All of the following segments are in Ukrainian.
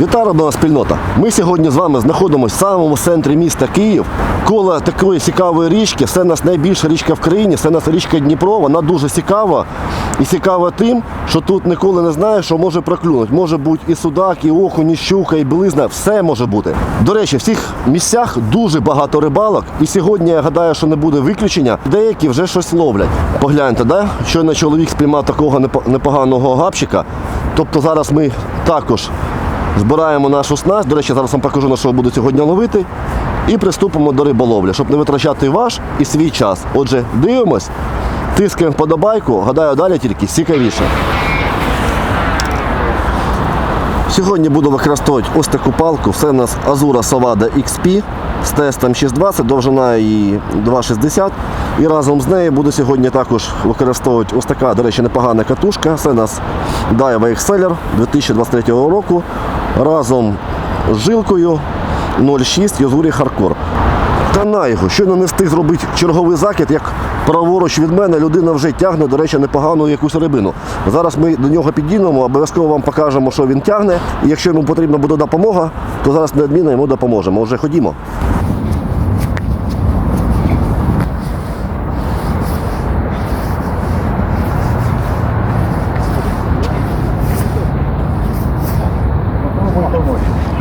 Вітаю, родна спільнота. Ми сьогодні з вами знаходимося в самому центрі міста Київ. Коло такої цікавої річки. Це нас найбільша річка в країні, це нас річка Дніпро. Вона дуже цікава. І цікава тим, що тут ніколи не знаєш, що може проклюнути. Може бути і судак, і окунь, і щука, і білизна. Все може бути. До речі, в цих місцях дуже багато рибалок. І сьогодні я гадаю, що не буде виключення. Деякі вже щось ловлять. Погляньте, да? щойно чоловік спіймав такого непо- непоганого гапчика. Тобто зараз ми також збираємо нашу снасть. До речі, зараз вам покажу, на що буду сьогодні ловити. І приступимо до риболовлі, щоб не витрачати ваш і свій час. Отже, дивимось, тискаємо вподобайку, гадаю, далі тільки цікавіше. Сьогодні буду використовувати ось таку палку. Це у нас Azura Savada XP з тестом 620, довжина її 2,60. І разом з нею буду сьогодні також використовувати ось така, до речі, непогана катушка. Це у нас Daiwa Exceller 2023 року. Разом з жилкою 0,6 Йозурі Харкор. Та на його, щойно не встиг зробити черговий закид, як праворуч від мене людина вже тягне, до речі, непогану якусь рибину. Зараз ми до нього підійдемо, обов'язково вам покажемо, що він тягне. І якщо йому потрібна буде допомога, то зараз неодмінно йому допоможемо. Вже ходімо.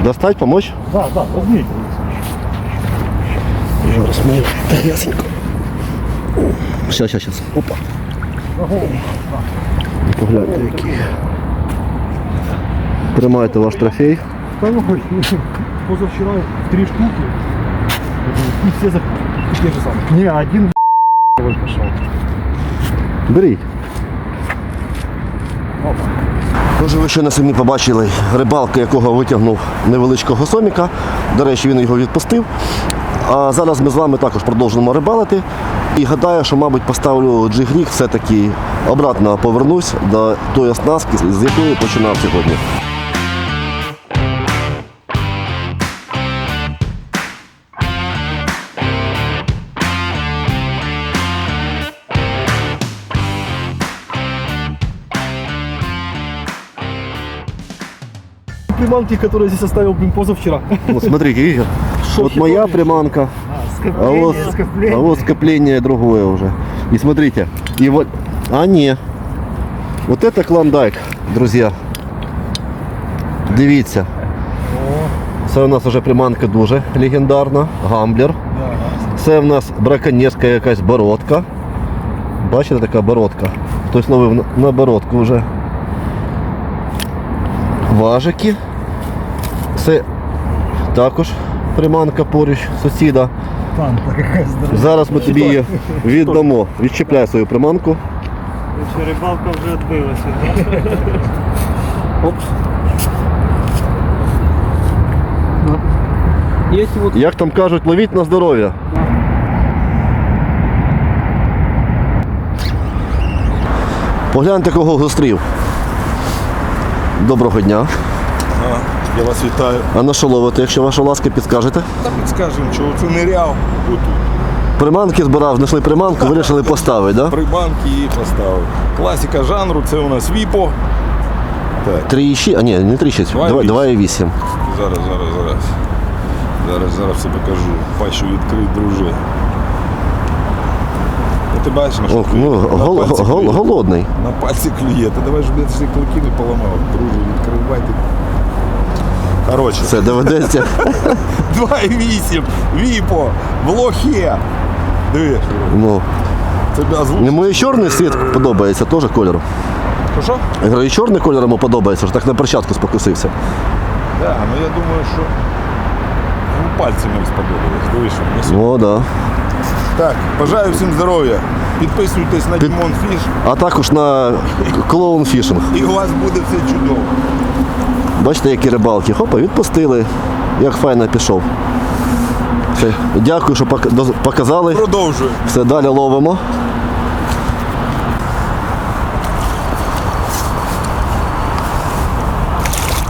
Достать, помочь? Да, да, возьмите. Зараз ми трясенько. Щас, щас, щас. Опа. Погляньте, які. Тримайте ваш трофей. Там ой, позавчера три штуки. И все за те же самые. Не, один пошел. Беріть. Може, ви на самі побачили рибалка, якого витягнув невеличкого соміка. До речі, він його відпустив. А зараз ми з вами також продовжуємо рибалити. І гадаю, що, мабуть, поставлю джигріг, все-таки обратно повернусь до тої оснастки, з якої починав сьогодні. Приманки, которые здесь оставил, блин, позавчера. Вот смотрите, видите? Вот моя приманка, а вот, а вот скопление другое уже. И смотрите, и вот, а не, вот это клондайк, друзья. Дивіться. Це у нас вже приманка дуже легендарна, гамблер. Це в нас браконьєрська якась бородка. Бачите, така бородка. Хтось ловив на- на бородку вже. Важики. Це також приманка поруч сусіда. Зараз ми тобі її віддамо. Відчіпляй свою приманку. Рибалка вже відбилася, так? Оп. Вот Як там кажуть, ловіть на здоров'я. Погляньте, кого зустрів. Доброго дня. Я вас вітаю. А на що якщо ваша ласка підскажете? Та підскажемо, чого це ниряв. Отут. Приманки збирав, знайшли приманку, вирішили поставити, да? Приманки її поставив. Класика жанру, це у нас Віпо. Так, 3,6, а ні, не 3,6, 2,8. 2,8. зараз, зараз, зараз. Зараз, зараз все покажу. Пащу відкрий, друже. Ну, ти бачиш, на що О, клює? ну, гол, пальці гол, клює. голодний. На пальці клює. Ти давай, щоб я всі клики не поламав. Друже, відкривай ти. Коротше, Це доведеться. 2,8. Віпо. В лохе. Диви. Ну, озвучу. йому чорний світ подобається, теж кольору. Що? Я говорю, і чорний кольор йому подобається, що так на перчатку спокусився. Так, ну я думаю, що ну, пальці мені сподобались. Диви, що несу. О, да. Так, бажаю всім здоров'я. Підписуйтесь на Дімон Фіш А також на клоун фішинг. і у вас буде все чудово. Бачите, які рибалки. Хопа, відпустили. Як файно пішов. Все. Дякую, що показали. Продовжую. Все, далі ловимо.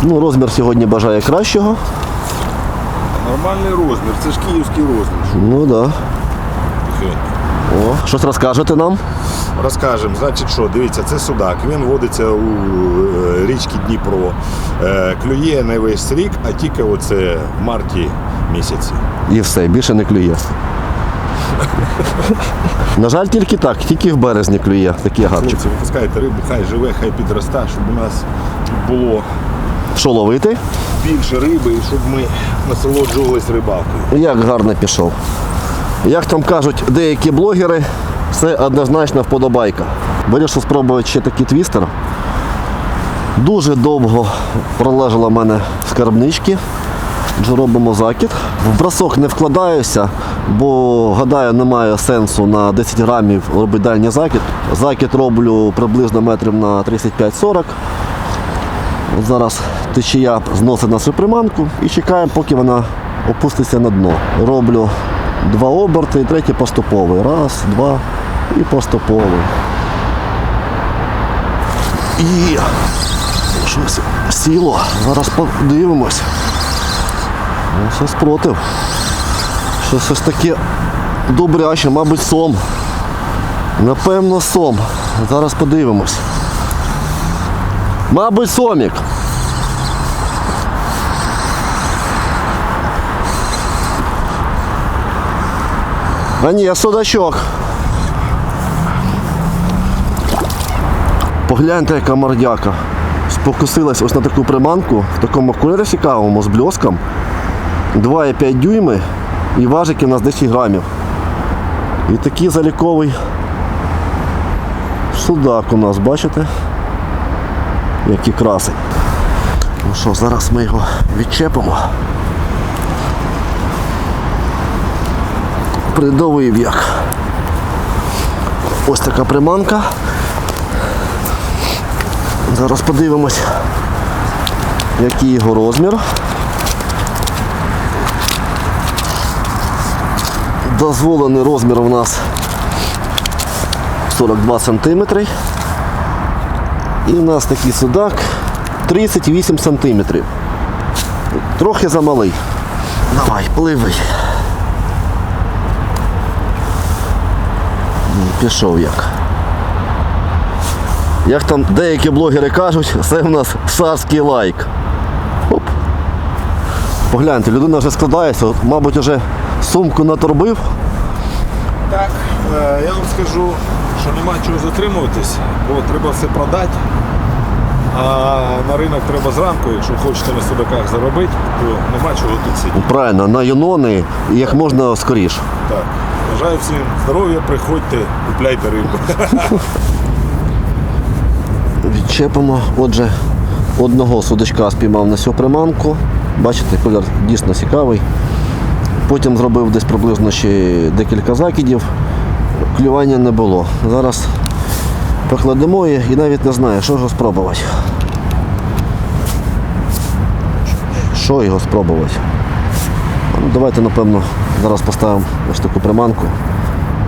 Ну, розмір сьогодні бажає кращого. Нормальний розмір, це ж київський розмір. Ну так. Да. О, щось розкажете нам? Розкажемо. Значить, що, дивіться, це судак. Він водиться у е, річці Дніпро. Е, Клює не весь рік, а тільки оце в марті місяці. І все, більше не клює. На жаль, тільки так, тільки в березні клює такий гарчик. Хлопці, випускайте рибу, хай живе, хай підросте, щоб у нас було Що ловити? більше риби і щоб ми насолоджувались рибалкою. Як гарно пішов. Як там кажуть деякі блогери, це однозначно вподобайка. Вирішив спробувати ще такий твістер. Дуже довго пролежала в мене. Вже робимо закид. В бросок не вкладаюся, бо гадаю, немає сенсу на 10 грамів робити дальній закид. Закид роблю приблизно метрів на 35-40. Зараз течія зносить нашу приманку і чекаємо, поки вона опуститься на дно. Роблю два оберти і третій поступовий. Раз, два і поступовий. І щось сіло. Зараз подивимось. Ну, все спротив. Що щось таке добряче, мабуть, сом. Напевно, сом. Зараз подивимось. Мабуть, сомік. А ні, судачок. Погляньте, яка мордяка. Спокусилась ось на таку приманку в такому кольорі цікавому з бльоском. 2,5 дюйми і важики у нас 10 грамів. І такий заліковий судак у нас, бачите? Який красень. Ну що, зараз ми його відчепимо. Придовив як. Ось така приманка. Зараз подивимось, який його розмір. Дозволений розмір у нас 42 сантиметри. І в нас такий судак 38 сантиметрів. Трохи замалий. Давай, пливи. Ну, Пішов як. Як там деякі блогери кажуть, це в нас царський лайк. Оп. Погляньте, людина вже складається, от, мабуть, вже сумку наторбив. Так, е, я вам скажу, що нема чого затримуватись, бо треба все продати. А на ринок треба зранку, якщо хочете на судаках заробити, то нема чого тут сидіти. Правильно, на юнони і як можна скоріш. Так. Бажаю всім здоров'я, приходьте, купляйте рибу. Відчепимо. Отже, одного судачка спіймав на цю приманку. Бачите, колір дійсно цікавий. Потім зробив десь приблизно ще декілька закидів. Клювання не було. Зараз покладемо її і навіть не знаю, що його спробувати. Що його спробувати? Ну, Давайте, напевно, зараз поставимо ось таку приманку.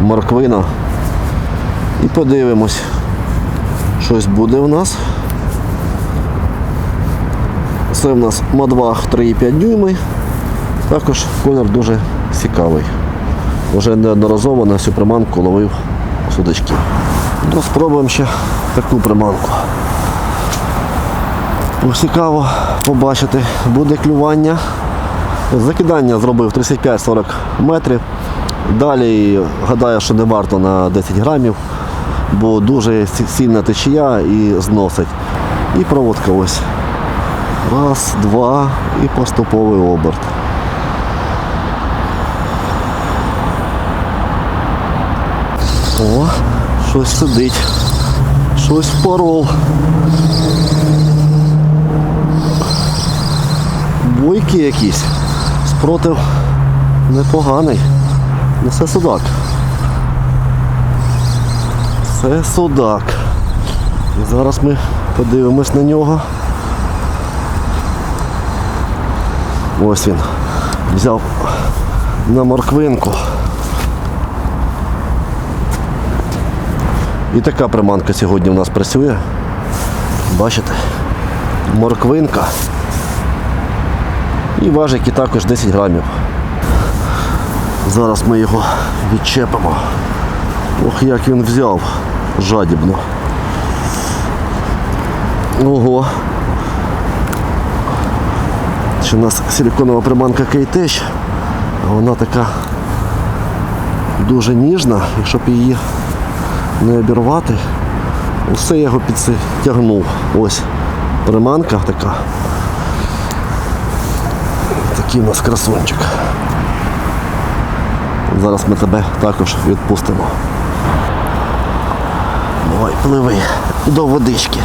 Морквина. І подивимось. Щось буде у нас. Це в нас Мадвах 3,5 дюйми. Також колір дуже цікавий. Вже неодноразово на цю приманку ловив судачки. Ну, спробуємо ще таку приманку. Цікаво побачити, буде клювання. Закидання зробив 35-40 метрів. Далі гадаю, що не варто на 10 грамів, бо дуже сильна течія і зносить. І проводка ось. Раз, два і поступовий оберт. О, щось сидить. Щось впоров. Бойки якісь. Спротив непоганий. Це судак. Це судак. І зараз ми подивимось на нього. Ось він. Взяв на морквинку. І така приманка сьогодні у нас працює. Бачите? Морквинка. І важики також 10 грамів. Зараз ми його відчепимо. Ох, як він взяв. Жадібно. Ого. Ще у нас силиконова приманка кейтеч, вона така дуже ніжна, і щоб її не обірвати, усе я його підтягнув. Ось приманка така. Такий у нас красунчик. Зараз ми тебе також відпустимо. Пливи до водички.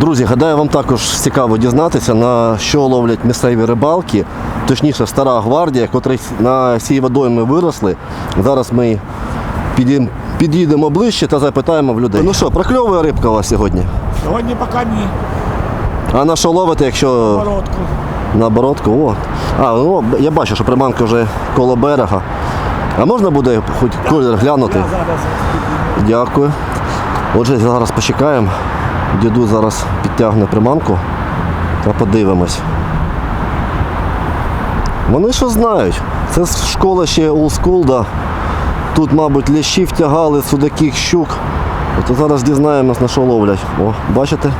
Друзі, гадаю, вам також цікаво дізнатися, на що ловлять місцеві рибалки, точніше стара гвардія, котрі на цій водоймі виросли. Зараз ми під'їдемо ближче та запитаємо в людей. Ну що, прокльовує рибка у вас сьогодні? Сьогодні поки ні. А на що ловите, якщо Коротко. На бородку? О. А, ну, я бачу, що приманка вже коло берега. А можна буде хоч колір глянути? Дякую. Отже, зараз почекаємо. Діду зараз підтягне приманку та подивимось. Вони що знають? Це школа ще old да. Тут, мабуть, лящів тягали, судаких щук. От зараз дізнаємось, на що ловлять. О, бачите?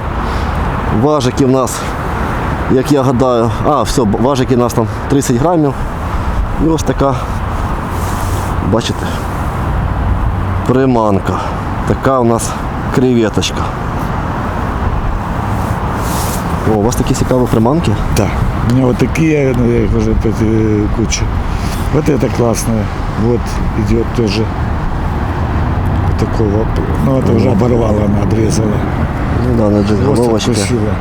Важики в нас, як я гадаю. А, все, важики у нас там 30 грамів. І ось така, бачите, приманка. Така у нас креветочка. О, у вас такі цікаві приманки? Да. У меня вот такие, ну, я их уже тут, э, куча. Вот это классное. Вот идет тоже вот такого. Ну, это уже оборвала, она обрезала. Ну да, на джиг Просто головочки. красиво.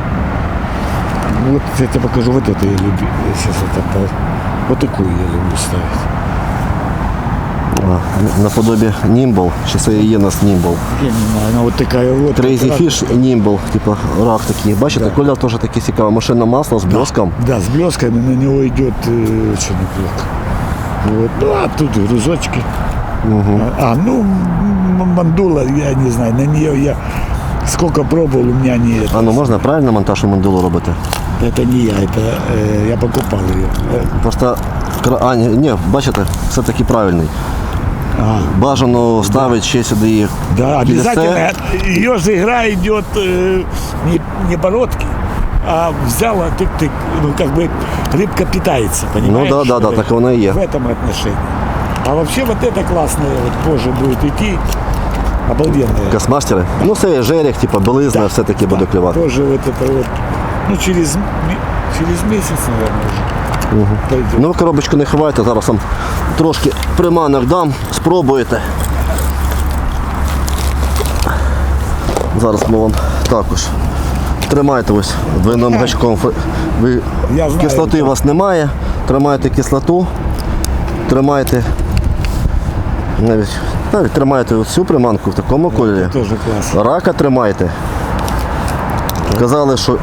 Вот я тебе покажу, вот это я люблю. Я сейчас это по- Вот такую я люблю ставить. А, наподобі Nimble, чи це і є у нас Nimble. Я не знаю, она вот такая вот. Crazy вот Fish Nimble, типу рак такий. Бачите, колір теж такий цікавий. Машинне масло з блеском. Да, с блесками на него идет э, очень неплохо. Вот. Ну, а тут грузочки. А, а, ну, м- мандула, я не знаю, на нее я сколько пробовал, у меня не это. А ну можна правильно монтаж мандулу робити? Это не я, это э, я покупал ее. Просто кра- а, ні, ні, бачите, все таки правильний. А, Бажано ставити ще сюди її. да, кільце. обязательно. Ее же игра идет э, не, не бородки, а взяла тык-тык, ну как бы рыбка питается, Ну понимаешь? да, да, да, Э, так воно і є. В этом отношении. А вообще вот это классное, вот позже будет идти, обалденное. Космастери. Ну це жерех, типу, білизна, все-таки буде клювати. Тоже вот это вот, ну через, через месяц, наверное, уже пойдет. Ну ви коробочку не ховайте, зараз вам трошки приманок дам, спробуєте. Зараз ми вам також. Тримайте ось двойним гачком. Ви, Я знаю, кислоти так. у вас немає. Тримайте кислоту. Тримайте. Навіть, навіть тримайте цю приманку в такому кольорі. Рака тримайте. Казали, що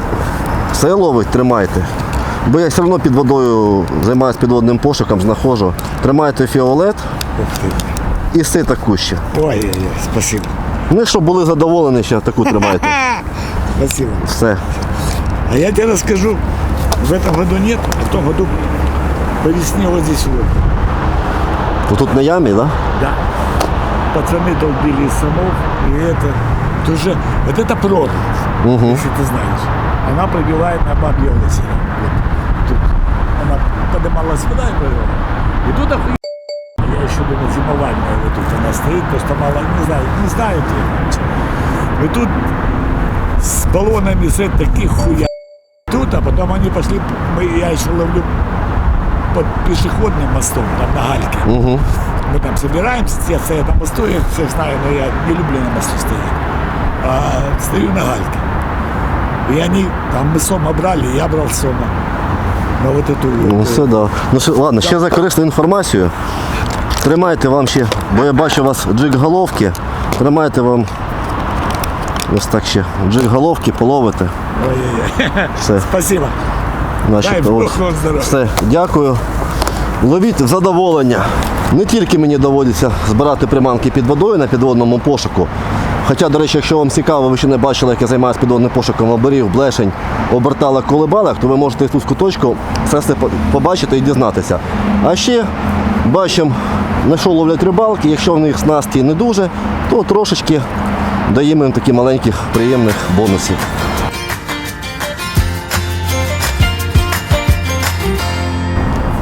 все ловить, тримайте. Бо я все одно під водою займаюся підводним пошуком, знаходжу. Тримайте фіолет Ух ты. і си таку ще. Ой-ой-ой, спасибо. Ну, і щоб були задоволені, ще таку тримайте. Спасибо. Все. А я тебе расскажу, в этом году нет, а в том году по весне вот здесь вот. Тут на ямі, так? Да? Да. Пацаны долбили из самов, и это тоже, вот это прорва, если ты знаешь. Она пробивает на озеро. Вот тут. Она поднималась вода и пробивала. И тут охуенно. Я еще думал, зимовальная вот тут она стоит, просто мало, не знаю, не знаю где. И тут с баллонами с таких хуя. Тут, а потом они пошли, мы, я еще ловлю под пешеходным мостом, там на гальке. Угу. Мы там собираемся, все стоят на мосту, я всех знаю, но я не люблю на мосту стоять. А стою на гальке. И они там мы сома брали, я брал сома. На вот эту Ну все, да. Ну все, ладно, ще за корисну інформацію. Тримайте вам ще, бо я бачу у вас джиг головки. Тримайте вам ось так ще джиг головки, половите. Ой-ой-ой. Все. Спасибо. Дай Бог вам здоров'я. Все, дякую. Ловіть в задоволення. Не тільки мені доводиться збирати приманки під водою на підводному пошуку. Хоча, до речі, якщо вам цікаво, ви ще не бачили, як я займаюся підводним пошуком оберів, блешень, оберталок, колебалок, то ви можете тут куточку все це побачити і дізнатися. А ще бачимо, на що ловлять рибалки, якщо в них снасті не дуже, то трошечки даємо їм таких маленьких приємних бонусів.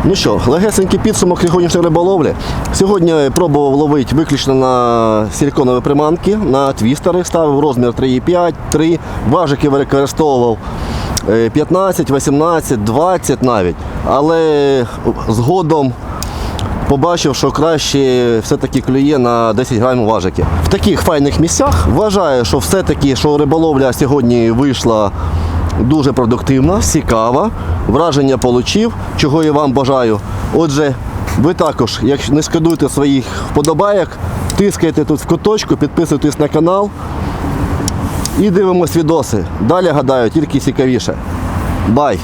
Ну що, легесенький підсумок сьогоднішньої риболовлі. Сьогодні пробував ловити виключно на силіконові приманки, на твістери, ставив розмір 3,5, 3, важики використовував е, 15, 18, 20 навіть. Але згодом побачив, що краще все-таки клює на 10 грамів важики. В таких файних місцях вважаю, що все-таки що риболовля сьогодні вийшла дуже продуктивна, цікава. Враження получив, чого я вам бажаю. Отже, ви також, якщо не шкодуйте своїх вподобайок, тискайте тут в куточку, підписуйтесь на канал і дивимось відоси. Далі гадаю, тільки цікавіше. Бай!